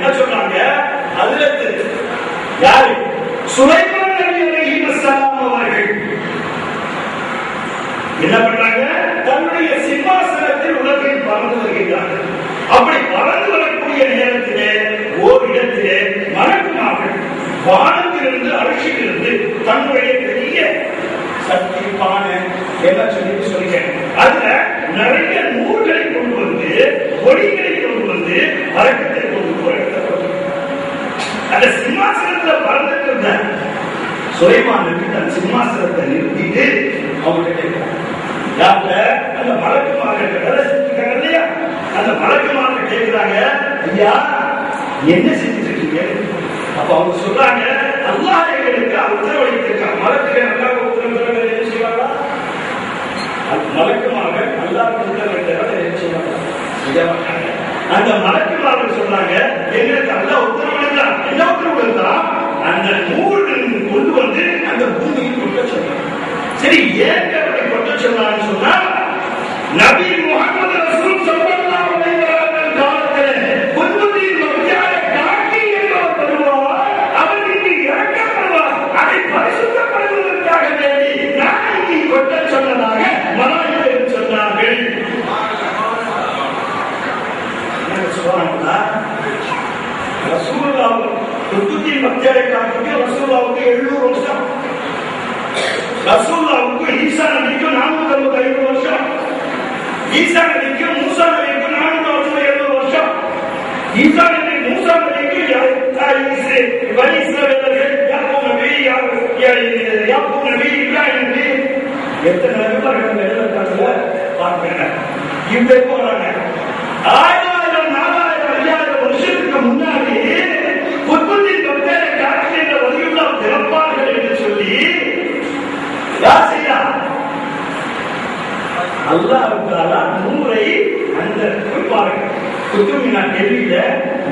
என்ன சொன்னாங்க? அதுல யாரு? சுலைமான் நபி அலைஹி வஸல்லம் அவர்கள். என்ன பண்றாங்க? தன்னுடைய சிம்மாசனத்தில் உலகில் பறந்து வருகிறார்கள். அப்படி பறந்து வரக்கூடிய நேரத்திலே ஓர் இடத்திலே மலக்குமார்கள் வானத்திலிருந்து அரிசியிலிருந்து தன்னுடைய பெரிய சக்தி பானை எல்லாம் சொல்லி சொல்லிட்டேன் அதுல நிறைய நூல்களை கொண்டு வந்து ஒளிகளை கொண்டு வந்து வழக்கத்தை கொண்டு போய் அந்த சிம்மாசனத்துல பறந்துட்டு இருந்த சுலைமானுக்கு தன் சிம்மாசனத்தை நிறுத்திட்டு அவங்க கேட்கிறாங்க யார்கிட்ட? அந்த மலக்குமார்கள் வேலை செஞ்சுருக்காங்க இல்லையா? அந்த மலக்குமார்கள் கேட்கிறாங்க ஐயா என்ன செஞ்சுட்டு இருக்கீங்க அப்ப அவங்க சொல்றாங்க அல்லாஹ் எங்களுக்கு உத்தரவளித்திருக்காங்க மலக்குகள் நல்லா உத்தரவு என்ன செய்வாங்களா? மலக்குமாக அல்லாஹ் உத்தரவிட்டவரை என்ன செய்வாங்க? செய்ய மாட்டாங்க அந்த மலக்குமார்கள் சொன்னாங்க எங்களுக்கு அல்லாஹ் உத்தரவிடுறான் என்ன உத்தரவிடுறான் அந்த நூல்கள் கொண்டு வந்து அந்த பூமியில் கொட்ட சொன்னாங்க சரி ஏன் அப்படி கொட்ட சொன்னான்னு சொன்னா நபி முகமது ரசூல் ஸல்லல்லாஹு அலைஹி வஸல்லம் காலத்திலே மத்தியாய காட்டி என்பவர் வருவார் அவர் இங்கு இறக்கப்படுவார். அதை பரிசுத்தப்படுவதற்காக வேண்டி நான் இங்கு கொட்ட சொன்னதாக மலாய்கள் சொன்னார்கள். காட்டிக்கு ரசூலுல்லாஹ்வுக்கு 700 வருஷம் ரசூல்லாவுக்கு ஈசா நபிக்கு நானூத்தி அறுபத்தி ஐந்து வருஷம் ஈசா நபிக்கு மூசா நபிக்கு நானூத்தி அறுபத்தி ஏழு வருஷம் ஈசா நபி மூசா நபிக்கு வலி இஸ்ரவேலர்கள் யாக்கூப் நபி யாக்கூப் நபி இப்ராஹிம் நபி எத்தனை நபிமார்கள் எழுதிருக்காங்க பார்க்கிறேன் இவங்க போறாங்க ஆயிரம் யார் செய்யா அல்லாஹ் நூரை அந்த பாருங்க குத்துமினா டெல்லியில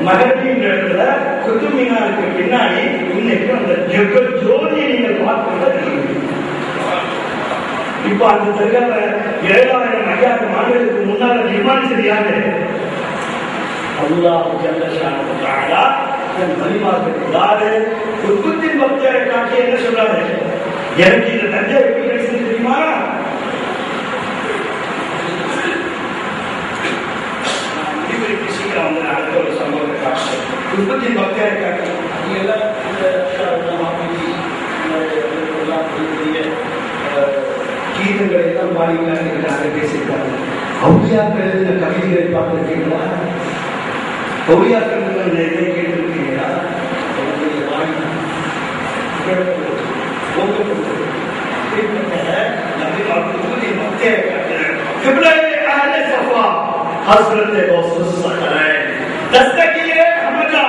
மகத்தின்ற இடத்துல குத்துமினாருக்கு பின்னாடி இன்னைக்கு அந்த ஜெப ஜோதியை நீங்க பார்க்கிறது இப்ப அந்த தர்காவை ஏழாயிரம் ஐயாயிரம் ஆண்டுகளுக்கு முன்னால நிர்மாணிச்சது யாரு? அல்லாஹ் ஜல்லஷானு தன் வழிபாட்டுக்கு யாரு? குத்துத்தின் பக்தரை காட்டி என்ன சொல்றாரு? எனக்கு இந்த தஞ்சை எப்படி கிடைச்சது தெரியுமா முடிவெடுத்து சீக்கிரம் வந்து அடுத்த ஒரு சம்பவத்தை காட்டுறேன் பக்தரை காட்டுறேன் எல்லாம் எல்லாம் கீதங்களை எல்லாம் பாடிக்கலாம்னு பேசியிருக்காங்க ஔலியாக்கள் எழுதின கவிதைகளை பார்த்துருக்கீங்களா இதை கேட்டிருக்கீங்களா உங்களுடைய வாய் حضرت غوث الثقلين تستكير حمدا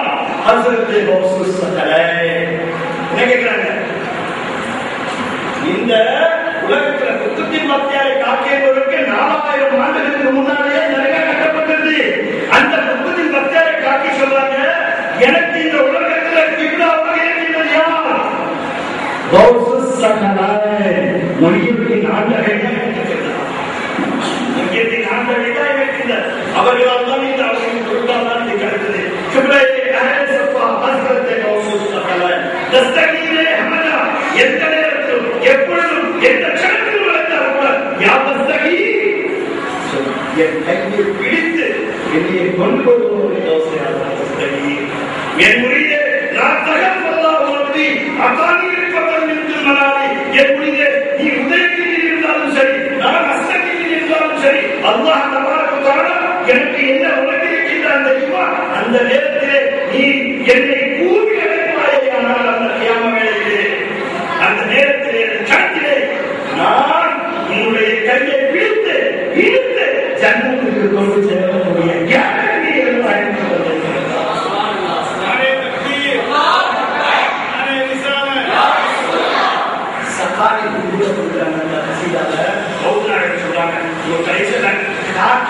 حضرت غوث الثقلين என்ன கேக்குறாங்க இந்த உலகத்துல குத்துத்தின் மத்தியாரை காக்கியவருக்கு நாலாயிரம் ஆண்டுகளுக்கு முன்னாலேயே நிறைய கட்டப்பட்டது அந்த குத்துத்தின் மத்தியாரை காக்கி சொல்றாங்க எனக்கு இந்த உலகத்துல கிப்லாவாக இருக்கின்றது யார் கௌசு சகலாய் என் முறையே நான் தகவல் அப்பாவி பக்கம் நின்று மனார் அல்லாஹ் தபாரக எனக்கு என்ன உணர்த்திருக்கின்றான் தெரியுமா அந்த நேரத்திலே நீ என்னை கூவி அழைப்பாயானால் அந்த கியாம வேளையிலே. அந்த நேரத்திலே கணத்திலே நான் உன்னுடைய கையை பிடித்து இழுத்து ஜன்னத்துக்கு கொண்டு செல்லக்கூடிய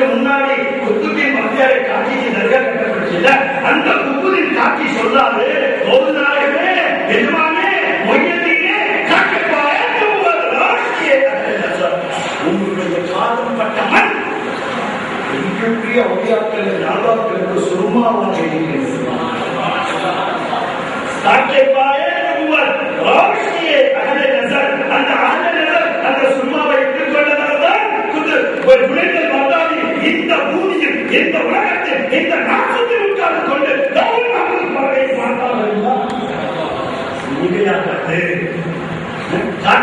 வருஷத்துக்கு முன்னாடி குத்துபின் மத்தியாரை காட்சி தர்கா கட்டப்பட்டுச்சுல அந்த குத்துபின் காட்சி சொல்லாது. ஒரு நாளுமே எதுவானே மொய்யத்தையே காக்கப்பாய உங்களுடைய காலம் பட்ட மண் பெரிய ஒடியாக்கள் நாளாக்களுக்கு சுருமாவாக இருக்கிறது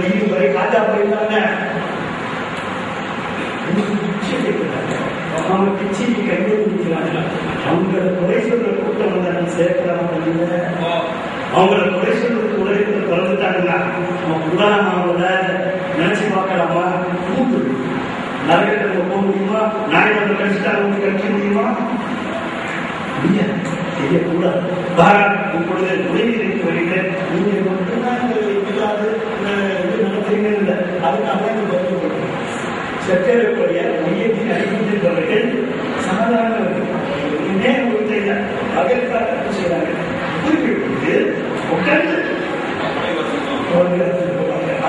நெய்யும் வரை காஜா போயிருந்தாங்க அவங்க பிச்சைக்கு கையை நிற்கிறாங்க அவங்கள சொல்ற கூட்டம் வந்தாங்க அவங்கள சொல்றதுக்கு அவன் நினைச்சு பார்க்கலாமா கூட்டு நரகத்தில் போக முடியுமா நாயகத்தில் கழிச்சுட்டாங்க கழிக்க முடியுமா முடியாது செய்யக்கூடாது. பாரா இப்பொழுது உதவிக்கு வருகிறேன் நீங்க மட்டும்தான் இல்லை. அதுக்காக இந்த பதில் அறிவித்திருப்பவர்கள் சாதாரண நேரம் கொடுத்தீங்க அதற்காக என்ன குறிப்பிட்டு உட்கார்ந்து.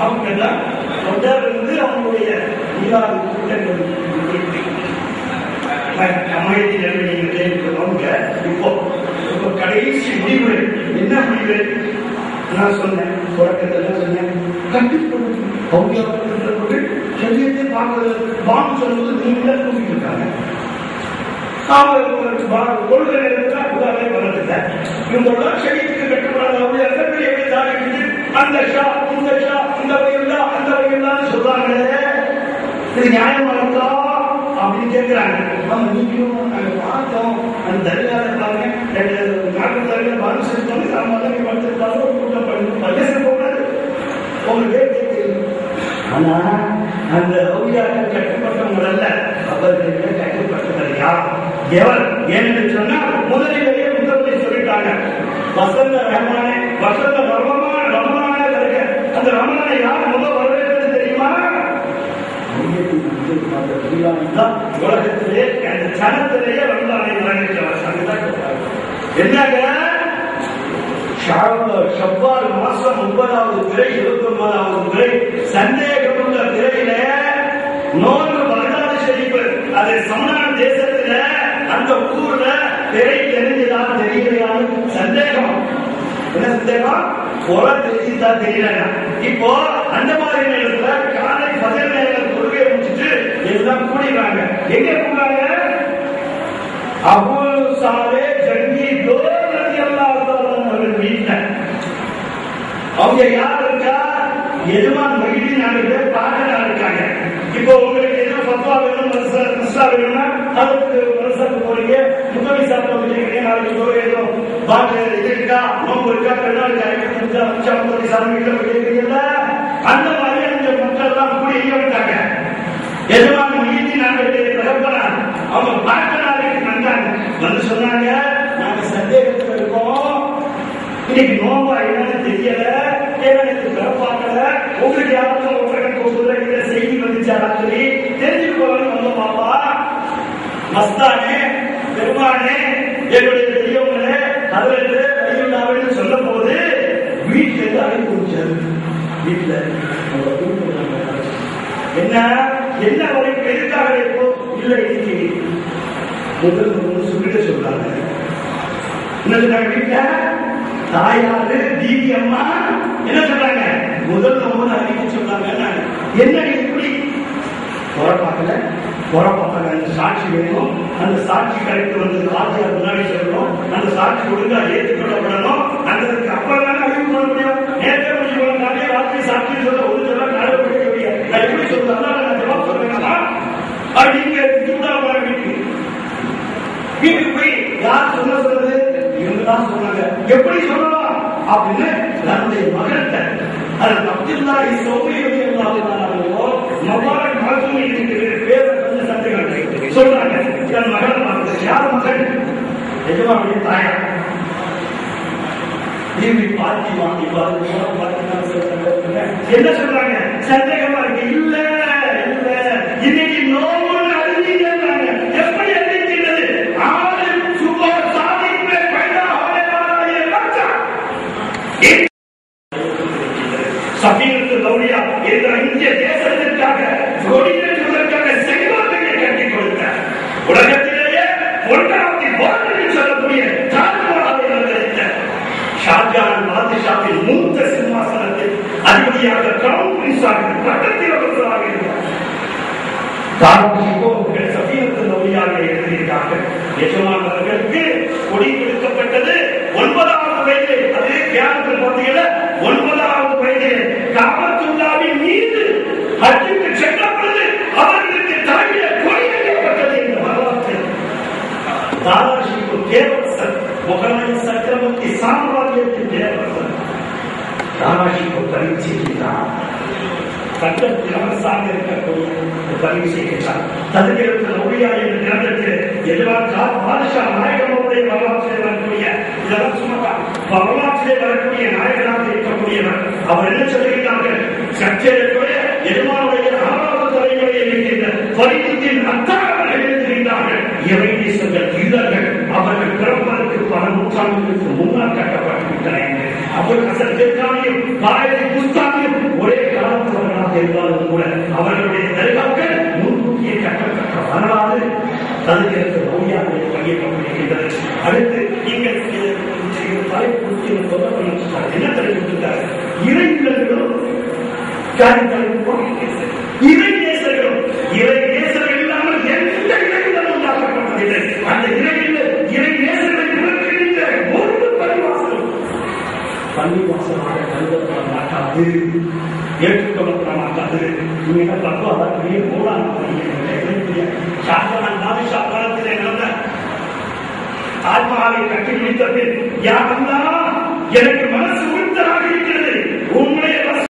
அவங்க தான் தொடர்ந்து அவங்களுடைய இல்லாத கூட்டங்கள். அமைதியில் நீங்கள் கேட்கிறவங்க இப்போ இப்போ கடைசி முடிவு என்ன முடிவு நான் சொன்னேன் தொடக்கத்தில் சொன்னேன். கண்டிப்பாக அவங்க சரியத்தை பார்க்கறது வாங்க சொல்வது நீங்களே கூட்டிட்டு கொள்கை நேரத்தில் வரதில்லை இவங்களோட சரியத்துக்கு கட்டுப்படாத அவங்க எப்படி தாண்டி அந்த ஷா இந்த ஷா இந்த வகையில்லா அந்த வகையில்லான்னு சொல்றாங்களே. இது நியாயமா இருக்கா? அப்படின்னு கேட்கிறாங்க நம்ம நீங்களும் நாங்க பார்த்தோம். அந்த பாருங்க ரெண்டு நாட்டு தரிகால பாரு செலுத்தோம் கூட்டம் பண்ணி போகாது தெரியும் ஆனா அந்த ரவுடியாக கட்டுப்பட்டவங்க அல்ல அவர்களுக்கு கட்டுப்பட்டவர் யார் எவர் ஏன்னு சொன்னா முதலிலேயே முதல்ல சொல்லிட்டாங்க வசந்த ரஹ்மானே வசந்த ரமமான ரமணானே வருக அந்த ரமணனை யார் முதல் வரவேற்கிறது தெரியுமா உலகத்திலே அந்த சனத்திலேயே ரமணானை வரவேற்றவர் என்ன சொல்றாங்க செவ்வாறு மாசம் முப்பதாவது திரை இருபத்தி ஒன்பதாவது திரை சந்தேகம் உள்ள திரையில நோன்பு வரலாறு செழிப்பு அது சமணான தேசத்துல அந்த ஊர்ல திரை தெரிஞ்சுதான் தெரியலையான்னு சந்தேகம். என்ன சந்தேகம்? கொலை தெரிஞ்சுதான் தெரியல இப்போ அந்த மாதிரி நேரத்துல காலை பதில் நேரம் கொள்கையை முடிச்சுட்டு எல்லாம் கூடிடுறாங்க. எங்க போறாங்க அபு சாலே அவங்க யார் இருக்கா? எஜமான் மகிழ்ச்சி நாலு பேர் இருக்காங்க. இப்போ உங்களுக்கு எதுவும் பத்வா வேணும் மனசா வேணும்னா அதுக்கு மனசாக்கு போறீங்க. நாளைக்கு ஏதோ பாட்டு இது இருக்கா? நோம்பு இருக்கா? பெருநாள் கரைக்கு முடிஞ்சா சாமி அந்த மாதிரி அந்த மக்கள் எல்லாம் கூடி எங்க எஜமான் மகிழ்ச்சி அவங்க பாட்டனாருக்கு வந்தாங்க வந்து சொன்னாங்க நாங்க சந்தேகத்துல இருக்கோம் இன்னைக்கு நோம்பா என்னன்னு தெரியல எனக்கு பிறப்பாக்கல உங்களுக்கு யாருக்கும் ஒருத்தருக்கு ஒரு இந்த செய்தி வந்துச்சா சொல்லி தெரிஞ்சுட்டு போகணும் வந்த பாப்பா மஸ்தானே பெருமானே எங்களுடைய தெய்வங்களே அதிலிருந்து கையுள்ளாவின்னு சொல்ல போது வீட்டுல இருந்து அழைப்பு முடிச்சாரு வீட்டில் அவங்கள கூப்பிட்டு என்ன? என்ன வரைக்கும் எதுக்காக இப்போ இல்லை இன்னைக்கு முதல் ஒன்று சொல்லிட்டு சொல்றாங்க. என்ன சொன்னாங்க வீட்டுல தாயாரு தீதி அம்மா என்ன சொல்றாங்க? முதல் ஒன்பது அறிவிக்க சொல்றாங்க. என்ன? இப்படி குறை பார்க்கல. குறை பார்க்கலன்னு சாட்சி வேணும். அந்த சாட்சி கரெக்ட் வந்து ராஜியார் முன்னாடி சொல்லணும். அந்த சாட்சி ஒழுங்கா ஏற்றுக்கொள்ளப்படணும் அந்த அப்புறம் தானே அறிவு பண்ண முடியும் நேற்றே முடியும் நாளே ராத்திரி சாட்சி சொல்ல ஒரு சொல்ல நடவடிக்கை நான் எப்படி சொல்றேன் நான் ஜவாப் சொல்றேன்னா அது நீங்க சூடா வர வீட்டுக்கு வீட்டுக்கு போய் யார் சொல்ல சொல்றது இவங்க தான் சொன்னாங்க எப்படி சொல்லலாம் அப்படின்னு தன்னுடைய மகன்கிட்ட அது அப்துல்லாஹி சௌபியுடைய மபாரக் மகத்துவம் இருக்கிற பேர வந்து சந்தேகம் சொல்றாங்க. தன் மகன் யார் மகன்? எஜமானுடைய தாயார். நீங்க பார்ட்டி வாங்கி என்ன சொல்றாங்க? சந்தேகமா இருக்கு. இல்லை. சபீனத்து லௌரியா என்ற இந்திய தேசத்திற்காக கொடியேற்றுவதற்காக செங்கோட்டையை கட்டிக் கொடுத்தார் உலகத்திலேயே ஒன்றாவது போர்டு சொல்லக்கூடிய தாஜ்மஹாலை அலங்கரித்த ஷாஜான் பாதுஷாவின் மூத்த சிம்மாசனத்தில் அதிபதியாக கிரவுன் பிரின்ஸாக பட்டத்தில் அவர்களாக இருந்தார். சபீனத்து கொடி கொடுக்கப்பட்டது சட்டத்தில் அரசாக இருக்கக்கூடிய பரீட்சைக்கிறார் ததுகிறது ஒழியா என்ற நேரத்தில் எதிராக பாதுஷா நாயகனுடைய வரலாற்றிலே வரக்கூடிய இதெல்லாம் சும்மா வரலாற்றிலே வரக்கூடிய நாயகனாக இருக்கக்கூடியவர் அவர் என்ன சொல்லுகிறார்கள் சர்ச்சையுடைய எதிர்மானுடைய ஆறாவது தலைமுறை இருக்கின்ற பரிதத்தின் அத்தாரவர்கள் எழுதுகின்றார்கள் இறை தேசங்கள் வீரர்கள் அவர்கள் பிறப்பதற்கு பல நூற்றாண்டுகளுக்கு முன்னால் கட்டப்பட்டுவிட்டன அபுல் ஹசன் ஜெர்கானியும் காயதி குஸ்தானியும் காலத்தவர்களாக இருந்தாலும் கூட அவர்களுடைய தருகாக்கள் முன்கூட்டியே கட்டப்பட்ட வரலாறு தனக்கு நோயாக பகிரப்பட்டிருக்கின்றது அடுத்து நீங்கள் தலைப்பு குறித்து என்ன தெரிவித்திருக்கிறார் இறை இல்லங்களும் இறை நேசர்களும் இறை நேசர்கள் இல்லாமல் எந்த இறையிலும் உண்டாக்கப்பட்டதில்லை. அந்த இறையில் இறை நேசர்களை விளக்குகின்ற ஒரு பரிவாசலும் பள்ளிவாசலாக கருதப்பட மாட்டாது. மாட்டாது நீங்க பக்கம் ஷாஜகான் பாதுஷா நடந்த தாஜ்மஹாலை கட்டி முடித்த எனக்கு மனசு